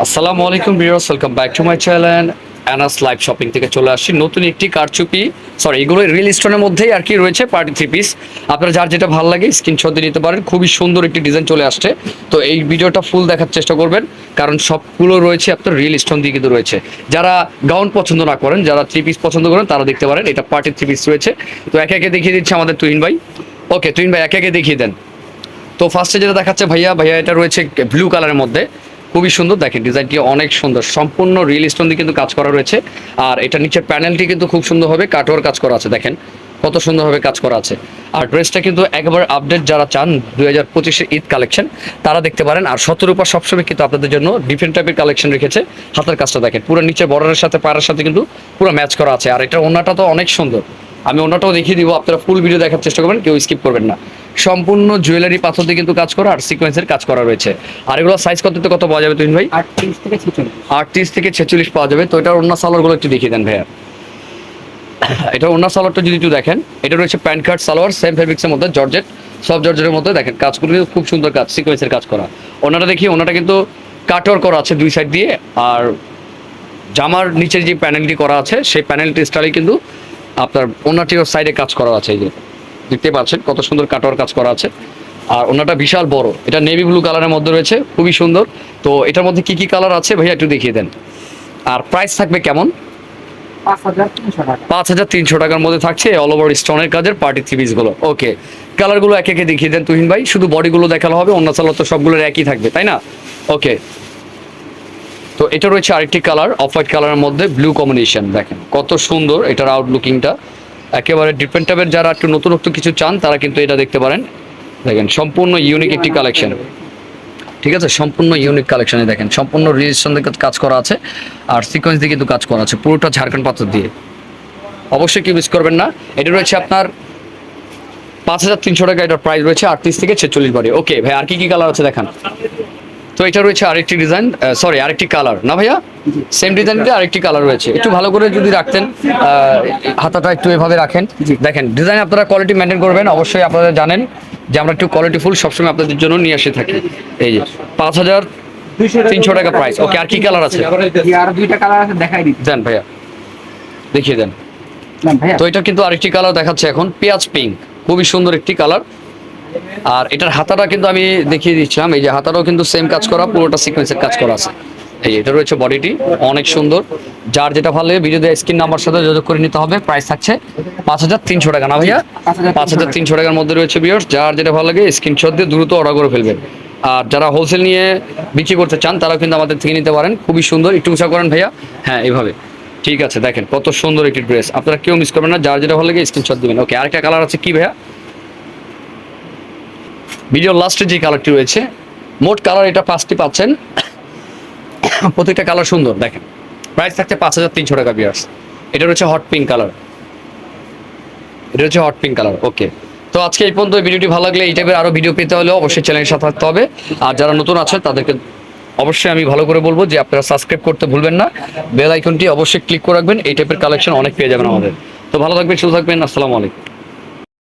আসসালামু আলাইকুম viewers, welcome back to my channel Anas live shopping থেকে চলে আসছি নতুন একটি কারচুপি, সরি এগুলো রিল স্টোনের মধ্যেই আর কি রয়েছে পার্টি থ্রি পিস আপনারা যার যেটা ভালো লাগে স্ক্রিনশট দিয়ে নিতে পারেন। খুবই সুন্দর একটি ডিজাইন চলে আসছে। তো এই ভিডিওটা ফুল দেখার চেষ্টা করবেন, কারণ সবগুলো রয়েছে আপনার রিল স্টোন দিয়ে কিন্তু রয়েছে। যারা গাউন পছন্দ না করেন, যারা থ্রি পিস পছন্দ করেন, তারা দেখতে পারেন, এটা পার্টি থ্রি পিস রয়েছে। তো একে একে দেখিয়ে দিচ্ছে আমাদের তুহিন ভাই। ওকে তুহিন ভাই, একে একে দেখিয়ে দেন। তো ফার্স্টে যেটা দেখাচ্ছে ভাইয়া ভাইয়া এটা রয়েছে ব্লু কালারের মধ্যে। খুবই সুন্দর। দেখেন, ডিজাইনটি অনেক সুন্দর। সম্পূর্ণ রিয়েল স্টোন দিয়ে কিন্তু কাজ করা রয়েছে। আর এটা নিচের প্যানেলটি কিন্তু খুব সুন্দরভাবে কাটোয়ার কাজ করা আছে। দেখেন, কত সুন্দরভাবে কাজ করা আছে। আর ড্রেসটা কিন্তু একবার আপডেট যারা চান, দুই হাজার পঁচিশে ঈদ কালেকশন তারা দেখতে পারেন। আর সতের উপর সবসময় কিন্তু আপনাদের জন্য ডিফারেন্ট টাইপের কালেকশন রেখেছে। হাতের কাজটা দেখেন, পুরো নিচে বর্ডারের সাথে, পাড়ের সাথে কিন্তু পুরো ম্যাচ করা আছে। আর এটার ওনাটা তো অনেক সুন্দর। আমি ওনাটাও দেখিয়ে দিব, আপনারা ফুল ভিডিও দেখার চেষ্টা করবেন, কেউ স্কিপ করবেন না। সম্পূর্ণ জুয়েলারি পাথর দিয়ে কিন্তু কাজ করা আর সিকোয়েন্সের কাজ করা রয়েছে। আর এগুলো সাইজ কত কত পাওয়া যাবে তুহিন ভাই? আটত্রিশ থেকে ছেচল্লিশ। আটত্রিশ থেকে ছেচল্লিশ পাওয়া যাবে। তো এটার অন্য সালোয়ারগুলো একটু দেখিয়ে দেন ভাইয়া। এটা অন্য সালোয়ারটা যদি একটু দেখেন এটা রয়েছে প্যান্ট কার্ড সালোয়ার সেম ফেব্রিক্সের মধ্যে জর্জেট সব জর্জেটের মধ্যে। দেখেন কাজগুলো কিন্তু খুব সুন্দর কাজ সিকোয়েন্সের কাজ করা। ওনাটা দেখি ওনাটা কিন্তু কাটওয়ার করা আছে দুই সাইড দিয়ে। আর জামার নিচের যে প্যানেলটি করা আছে সেই প্যানেলটি স্টাইলে কিন্তু আপনার ওনাটির সাইডে কাজ করা আছে এই যে। দেখতে পাচ্ছেন কত সুন্দর কাটোয়ার কাজ করা আছে। আর ওনাটা বিশাল বড়। এটা নেভি ব্লু কালারের মধ্যে রয়েছে, খুবই সুন্দর। তো এটার মধ্যে কি কি কালার আছে ভাইয়া একটু দেখিয়ে দেন। আর প্রাইস থাকবে কেমন? পাঁচ হাজার তিনশো টাকার মধ্যে থাকছে অল ওভার স্টোনের কাজের পার্টি থ্রি গুলো। ওকে কালারগুলো একে একে দেখিয়ে দেন তুহিন ভাই। শুধু বডিগুলো দেখানো হবে, অন্য সালোয়ার তো সবগুলোর একই থাকবে, তাই না? ওকে তো এটা রয়েছে আরেকটি কালার অফ হোয়াইট কালারের মধ্যে ব্লু কম্বিনেশন দেখেন। কত সুন্দর এটার আউটলুকিংটা একেবারে ডিফারেন্ট টাইপের যারা একটু নতুনত্ব কিছু চান, তারা কিন্তু এটা দেখতে পারেন। দেখেন, সম্পূর্ণ ইউনিক একটি কালেকশন ঠিক আছে? সম্পূর্ণ ইউনিক কালেকশনে দেখেন, সম্পূর্ণ রেজিস্ট্রেশন থেকে কাজ করা আছে, আর সিকোয়েন্স দিয়ে কিন্তু কাজ করা আছে, পুরোটা ঝাড়খণ্ড পাথর দিয়ে। অবশ্যই কি মিস করবেন না। এটা রয়েছে আপনার পাঁচ হাজার তিনশো টাকা, এটার প্রাইস রয়েছে আটত্রিশ থেকে ছেচল্লিশ বাড়ি। ওকে ভাই, আর কি কি কালার আছে দেখান? তো এটা রয়েছে আরেকটি ডিজাইন সরি আরেকটি কালার না ভাইয়া? সেম ডিজাইনটা আরেকটি কালার রয়েছে। একটু ভালো করে যদি রাখতেন হাতাটা একটু এভাবে রাখেন। দেখেন ডিজাইন আপনারা কোয়ালিটি মেনটেন করবেন অবশ্যই আপনারা জানেন যে আমরা একটু কোয়ালিটি ফুল সবসময় আপনাদের জন্য নিয়ে আসে থাকি। এই যে পাঁচ হাজার তিনশো টাকা প্রাইস ওকে আর কি কালার আছে? আর দুইটা কালার আছে দেখাই দিচ্ছি। দেন ভাইয়া। দেখিয়ে দেন। তো এটা কিন্তু আরেকটি কালার দেখাচ্ছে এখন পেঁয়াজ পিঙ্ক খুবই সুন্দর একটি কালার আর এটার হাতাটা কিন্তু আমি দেখিয়ে দিচ্ছিলাম। এই যে হাতাটাও কিন্তু সেম কাজ করা পুরোটা সিকোয়েন্সের কাজ করা আছে। এই এটা রয়েছে বডিটি অনেক সুন্দর। যার যেটা ভালো লাগে ভিডিও দিয়ে স্ক্রিন নাম্বার সাথে যোগাযোগ করে নিতে হবে। প্রাইস থাকছে পাঁচ হাজার তিনশো টাকা না ভাইয়া? পাঁচ হাজার তিনশো টাকার মধ্যে রয়েছে বিয়ার্স যার যেটা ভালো লাগে স্ক্রিনশট দিয়ে দ্রুত অর্ডার করে ফেলবেন। আর যারা হোলসেল নিয়ে বিক্রি করতে চান তারাও কিন্তু আমাদের থেকে নিতে পারেন। খুবই সুন্দর। একটু উঁচা করেন ভাইয়া। হ্যাঁ এইভাবে। ঠিক আছে দেখেন কত সুন্দর একটি ড্রেস আপনারা কেউ মিস করবেন না। যার যেটা ভালো লাগে স্ক্রিনশট দিবেন। ওকে আরেকটা কালার আছে কি ভাইয়া? ভিডিওর লাস্টে যে কালারটি রয়েছে, মোট কালার এটা পাঁচটি পাচ্ছেন। প্রত্যেকটা কালার সুন্দর, দেখেন। প্রাইস থাকছে পাঁচ হাজার তিনশো টাকা বিয়ার্স এটা রয়েছে হট পিঙ্ক কালার এটা হচ্ছে হট পিঙ্ক কালার ওকে তো আজকে এই পর্যন্ত ভিডিওটি ভালো লাগলে এই টাইপের আরও ভিডিও পেতে হলে অবশ্যই চ্যানেলের সাথে থাকতে হবে। আর যারা নতুন আছে তাদেরকে অবশ্যই আমি ভালো করে বলব যে আপনারা সাবস্ক্রাইব করতে ভুলবেন না। বেল আইকনটি অবশ্যই ক্লিক করে রাখবেন, এই টাইপের কালেকশন অনেক পেয়ে যাবেন আমাদের। তো ভালো থাকবেন, সুস্থ থাকবেন, আসসালামু আলাইকুম।